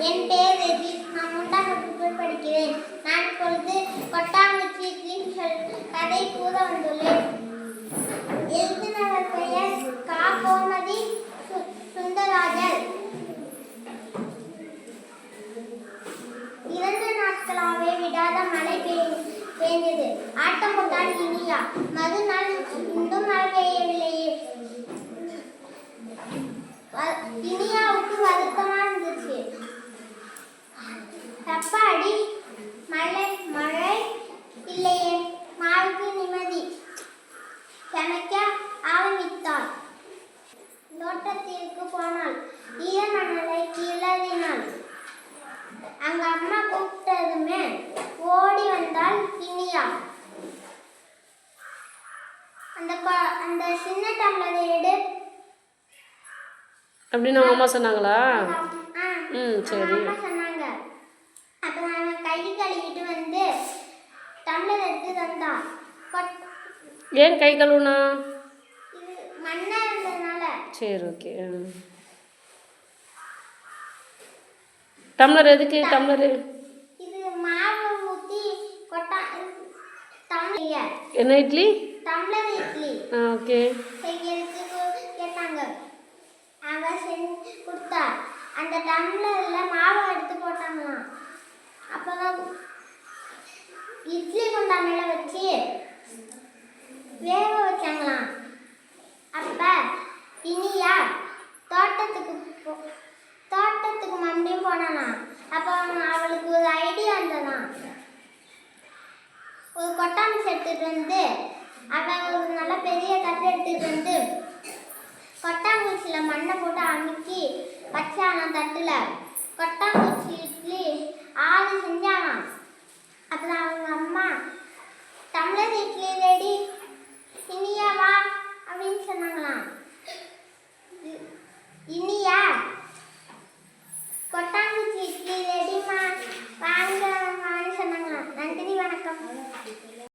என் பெயர் ரெஜி நான் மூன்றாம் வகுப்பு படிக்கிறேன். நான் இப்பொழுது கொட்டாங்குச்சி இட்லின்னு கதை கூற வந்துள்ளேன். எழுதினவர் பெயர் கா கோமதி சு- இரண்டு நாட்களாகவே விடாத மழை பெய்ய- பெய்தது ஆட்டம் போட்டான் இனியா. மறுநாள் இன்னும் மழை பெய்ய அந்த அந்த சின்ன டம்ளரை எடு. அப்படின்னு அவங்க அம்மா சொன்னாங்களா? ம் சரி. அம்மா சொன்னாங்க. அப்புறம் அவன் கை கழுவிட்டு வந்து டம்ளர் எடுத்து தந்தா கொட்- ஏன் கை கழுவுனா? இது மண்ணா இருந்ததுனால. சரி ஓகே. டம்ளர் எதுக்கு? டம்ளர். இது மாவு ஊற்றி கொட்டா டம்ளர் என்ன இட்லி? ஆ ஓகே. செய்யறதுக்கு கேட்டாங்க. அவ செஞ்சு கொடுத்தா. அந்த டம்ளர்ல மாவு எடுத்து போட்டாங்களாம். அப்பதான் இட்லி குண்டா வச்சு வேக வச்சாங்களாம். அப்ப இனியா தோட்டத்துக்கு போ- தோட்டத்துக்கு மறுபடியும் போனானா அப்போ அவளுக்கு ஒரு ஐடியா இருந்ததாம் ஒரு கொட்டாம்பூச்சி எடுத்துட்டு வந்து அவன் ஒரு நல்ல பெரிய கட்டு எடுத்துட்டு வந்து கொட்டாங்குச்சியில் மண்ணை போட்டு அமுக்கி வச்சானாம் தட்டில். கொட்டாங்குச்சி இட்லி ஆறு செஞ்சானாம்.